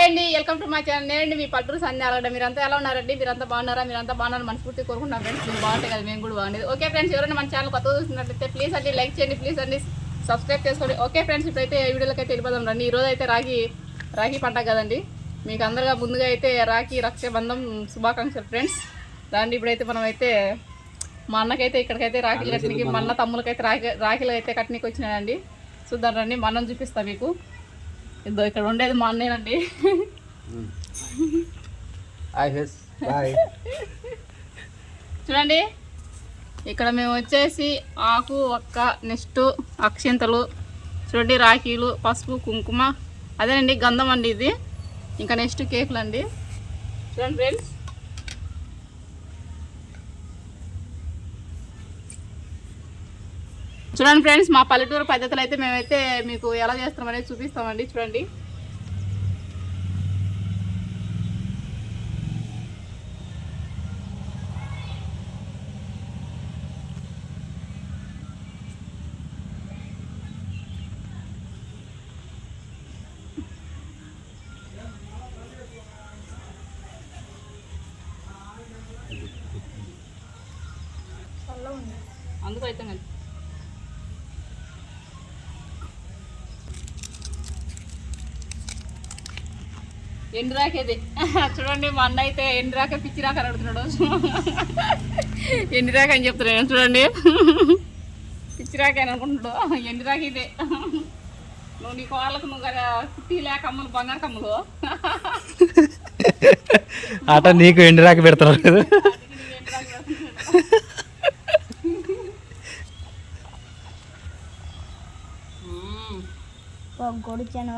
Hi అండి welcome to my channel నేనండి మీ పల్లూరు సంధ్యాలండి మీరంతా ఎలా ఉన్నారండి? మీరంతా బాగున్నారా? మీరంతా బాగున్నారు మనస్ఫూర్తి కోరుకుంటున్నాం ఫ్రెండ్స్. మీరు బాగుంటాయి కదా మేము కూడా బాగుండేది. ఓకే ఫ్రెండ్స్ ఎవరైనా మన ఛానల్ కొత్త చూస్తున్నట్లయితే ప్లీజ్ అండి లైక్ చేయండి ప్లీజ్ అండి సబ్స్క్రైబ్ చేసుకోండి. ఓకే ఫ్రెండ్స్ ఇప్పుడైతే వీడియోలకి అయితే వెళ్ళిపోదాం రండి. ఈ రోజు అయితే రాఖీ రాఖీ పండగ కదండి. మీకు అందరిగా ముందుగా అయితే రాఖీ రక్షాబంధం శుభాకాంక్షలు ఫ్రెండ్స్ రండి ఇప్పుడైతే మనం అయితే మా అన్నకైతే ఇక్కడికైతే రాఖీలు కట్టడానికి మా అన్న తమ్ములకైతే రాఖీ రాఖీలు అయితే కట్టడానికి వచ్చినాయండి చూద్దాం రండి మా అన్నం చూపిస్తా మీకు. ఇదో ఇక్కడ ఉండేది మా బాయ్. చూడండి ఇక్కడ మేము వచ్చేసి ఆకు ఒక్క నెక్స్ట్ అక్షింతలు చూడండి రాఖీలు పసుపు కుంకుమ. అదేనండి గంధం అండి ఇది. ఇంకా నెక్స్ట్ కేకులు అండి చూడండి ఫ్రెండ్స్. చూడండి ఫ్రెండ్స్ మా పల్లెటూరు పద్ధతులు అయితే మేమైతే మీకు ఎలా చేస్తామనేది చూపిస్తామండి. చూడండి. అందుకు అయితే ఎండురాకేది చూడండి మా అన్న అయితే ఎండురాక పిచ్చి రాక అని అడుగుతున్నాడు ఎండురాక అని చెప్తున్నాను చూడండి. పిచ్చి రాక అని అనుకుంటున్నాడు. ఎండురాక ఇదే. నువ్వు నీ కోళ్ళకు నువ్వు కదా కుట్టి లేక అమ్ములు బంగారు కమ్ములు ఆట నీకు ఎండి రాక పెడుతున్నారు కదా. కొడుచాను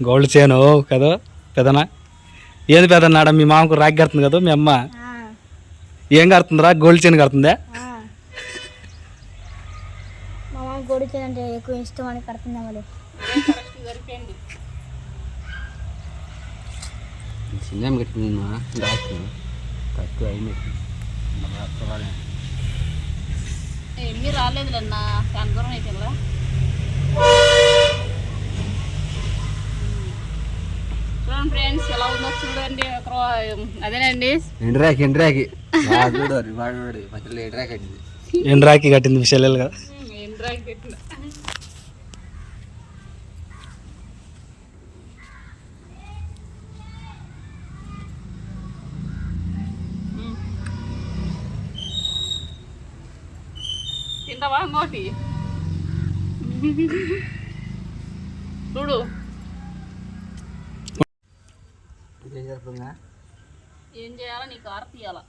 గోల్డ్ చేను కదా పెదనా? ఏది పెదనా ఆడ మీ మామకు రాకి కడుతుంది కదా మీ అమ్మ. ఏం కడుతుందిరా? Gold chain కడుతుందా? మా మామ కొడుచాను అంటే ఎక్కువ ఇష్టం అని కడుతున్నా మరి? చిన్న లాస్ట్ కట్టు అయింది ఎన్ని అయితే చూడండి ఫ్రెండ్స్ ఎలా ఉందో చూడండి. అదేనండి. ఎండ్రాకి ఎండ్రాకి. ఎండ్రాకి కట్టింది. కట్టింది విషయాలు కదా ఎండ్రాకి పెట్టిన తింటావా? ఇంకోటి? చూడు. ఏం చేయాలో? నీకు ఆరతి ఇవ్వాల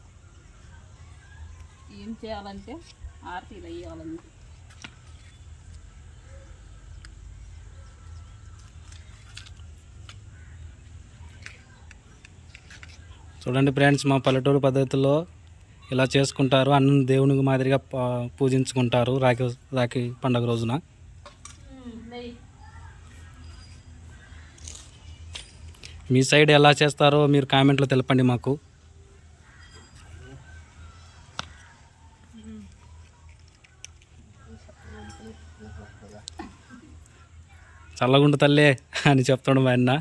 ఏం చేయాలంటే ఆరతీలు చూడండి ఫ్రెండ్స్ మా పల్లెటూరు పద్ధతిలో ఇలా చేసుకుంటారు. అన్నం దేవునికి మాదిరిగా ప- పూజించుకుంటారు రాఖీ రాఖీ పండగ రోజున. మీ సైడ్ ఎలా చేస్తారో మీరు కామెంట్లో తెలపండి మాకు. చల్లగుండు తల్లే అని చెప్తాడు మా అన్న.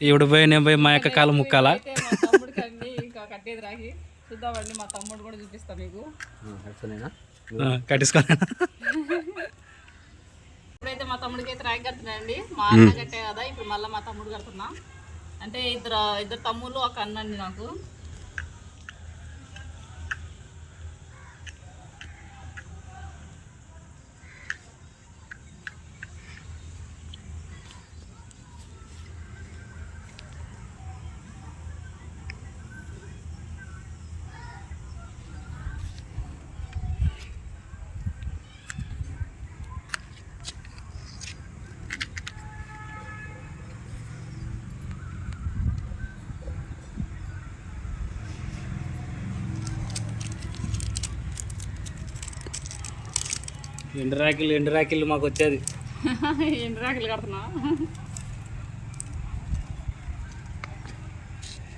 ఈవిడ పోయి నేను పోయి మా యొక్క కాలు ముక్కాల? అయితే మా తమ్ముడికి అయితే రాగి కడుతున్నాయండి. మా అన్న కట్టే కదా ఇప్పుడు మళ్ళీ మా తమ్ముడు కడుతున్నా. అంటే ఇద్దరు ఇద్దరు తమ్ముళ్ళు ఒక అన్నండి నాకు. ఎండు రాకిలు ఎండు రాకిలు మాకు వచ్చేది. ఎండు రాకలు కడుతున్నా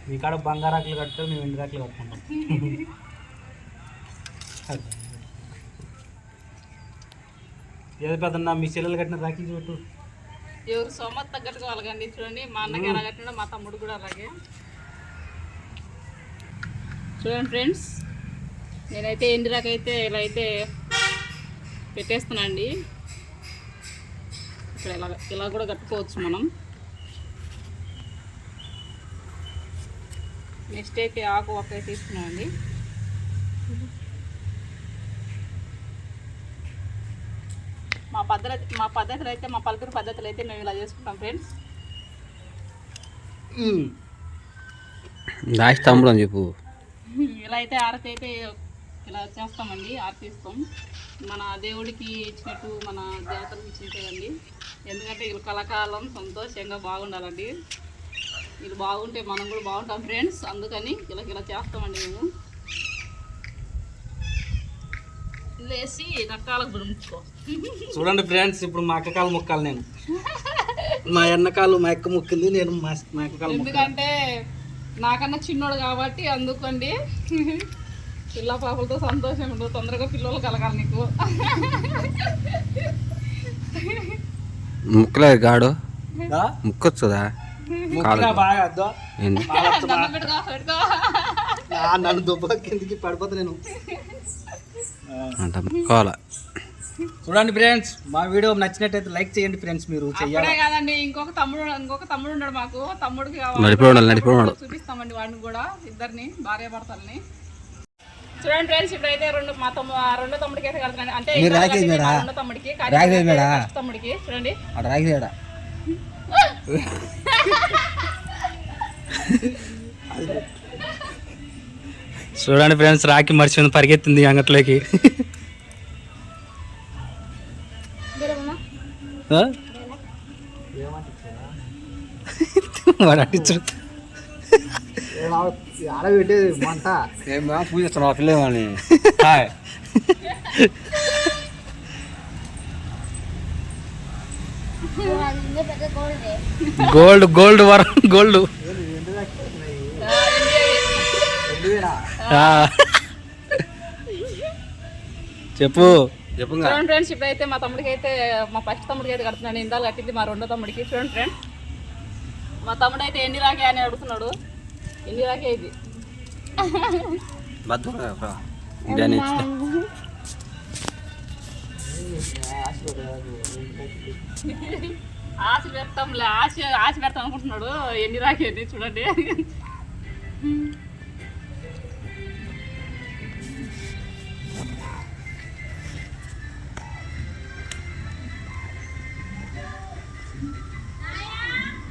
మీ కాడ బంగారాకులు కట్టారు మేము ఎండు రాకులు కట్టుకుంటాం. ఏది పెద్దన్నా మీ చెల్లెలు కట్టిన రాఖీ చూట్టు ఎవరు సోమత్ తగ్గట్టుగా వాళ్ళకండి చూడండి. మా అన్నకి ఎలా కట్టినాడో మా తమ్ముడు కూడా అలాగే. చూడండి ఫ్రెండ్స్ నేనైతే ఎండిరాకైతే ఇలా అయితే పెట్టేస్తున్నానండి ఇక్కడ ఇలా ఇలా కూడా కట్టుకోవచ్చు మనం. నెక్స్ట్ అయితే ఆకు అయితే తీసుకున్నామండి. మా పద్ధతి మా పద్ధతులు అయితే మా పల్లెటూరు పద్ధతులు అయితే మేము ఇలా చేసుకుంటాం ఫ్రెండ్స్. లాస్ట్ తమ్ముడు అని చెప్పు. ఇలా అయితే ఆరతి అయితే ఇలా చేస్తామండి ఆరతి ఇస్తాం మన దేవుడికి ఇచ్చినట్టు మన దేవతలకు ఇచ్చినట్టేదండి ఎందుకంటే వీళ్ళు కలకాలం సంతోషంగా బాగుండాలండి. వీళ్ళు బాగుంటే మనం కూడా బాగుంటాం ఫ్రెండ్స్. అందుకని ఇలా ఇలా చేస్తామండి మేము. లేచి రకాలకు గురించుకో చూడండి ఫ్రెండ్స్ ఇప్పుడు మా అక్క కాలు ముక్కాలి నేను. మా ఎన్నకాలు మా అక్క ముక్కింది నేను మా మా ఎందుకంటే నాకన్నా చిన్నోడు కాబట్టి అందుకండి. పిల్ల పాపలతో సంతోషం ఉండదు తొందరగా పిల్లలు కలగాలి నీకు. ముక్కలేదు గాడు? ముక్కొచ్చుదా? నన్ను దుబ్బ కిందికి పడిపోతా నేను. అంట ముక్కోవాల? చూడండి ఫ్రెండ్స్ మా వీడియో నచ్చినట్టయితే లైక్ చేయండి ఫ్రెండ్స్ మీరు చెయ్యాలి? అప్పుడే కాదండి ఇంకొక తమ్ముడు ఇంకొక తమ్ముడు ఉన్నాడు మాకు. తమ్ముడికి నడిపి. చూపిస్తామండి వాడిని కూడా ఇద్దరిని భార్య భర్తల్ని చూడండి ఫ్రెండ్స్ ఇప్పుడైతే రెండు మా తమ్ము రెండో తమ్ముడికి అయితే అంటే ఇంకా కలిసింది మా రెండో తమ్ముడికి కానీ ఫస్ట్ తమ్ముడికి చూడండి. అక్కడ రాగిలేడా చూడండి ఫ్రెండ్స్ రాకి మర్చిపోయింది పరిగెత్తింది అంగట్లోకి. ఆ? వాడు అట్టించడు ఏం బా పూజ చేస్తున్నావు? ఆ హాయ్. గోల్డ్ గోల్డ్ వరం గోల్డ్. చెప్పు. చెప్పు చూడండి ఫ్రెండ్స్ ఇప్పుడైతే మా తమ్ముడికి అయితే మా ఫస్ట్ తమ్ముడికి అయితే కడుతున్నాను ఇందాలు కట్టింది మా రెండో తమ్ముడికి. చూడండి ఫ్రెండ్స్ మా తమ్ముడు అయితే ఎన్ని రాకే అని అడుగుతున్నాడు. ఎన్ని రాకే ఇది ఆశ పెడతాంలే ఆశ ఆశ పెడతాం అనుకుంటున్నాడు. ఎన్ని రాకే ఇది చూడండి.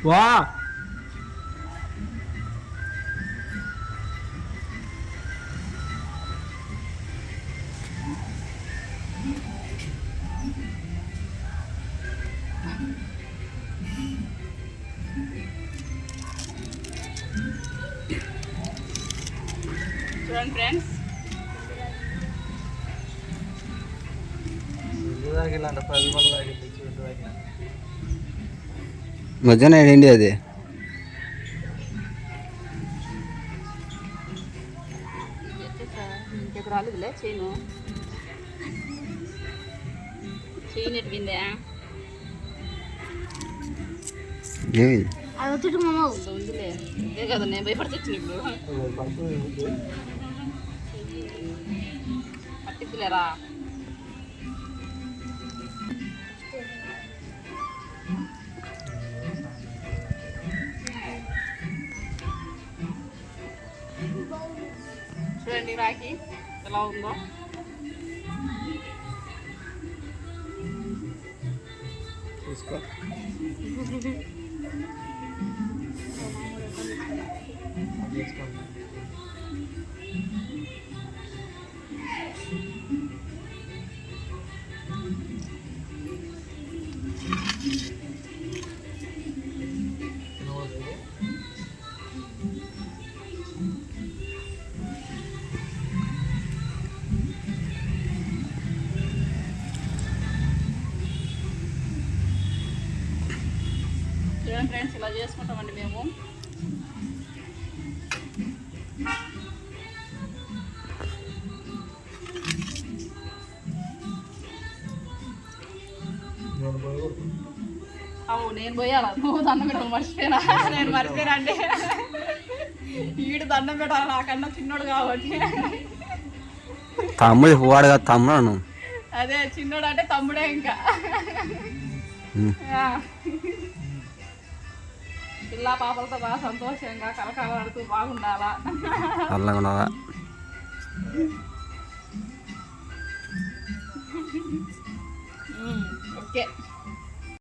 వా. చూడండి ఫ్రెండ్స్. మధ్యాహ్నం ఏంటి అది. రాలేదులే చేయను. చేయను ఎట్టిందే ఏమి? అది వచ్చి మామ ఉందిలే. ఇదే కదా నేను భయపడితే వచ్చిన ఇప్పుడు పట్టిద్దులేరా చూడండి రాకి ఎలా ఉందో. చూడండి నేను పోయాలా నువ్వు దండం పెట్టాలి మర్చిపోయినా. నేను మర్చిపోయినా అంటే ఈడు దండం పెట్టాలి నాకన్నా చిన్నోడు కాబట్టి. తమ్ముడు వాడుగా తమ్ముడు అదే చిన్నోడు అంటే తమ్ముడే ఇంకా. పిల్ల పాపలతో బాగా సంతోషంగా కలకాలాడుతూ బాగుండాలా? ఉన్నదా ఓకే.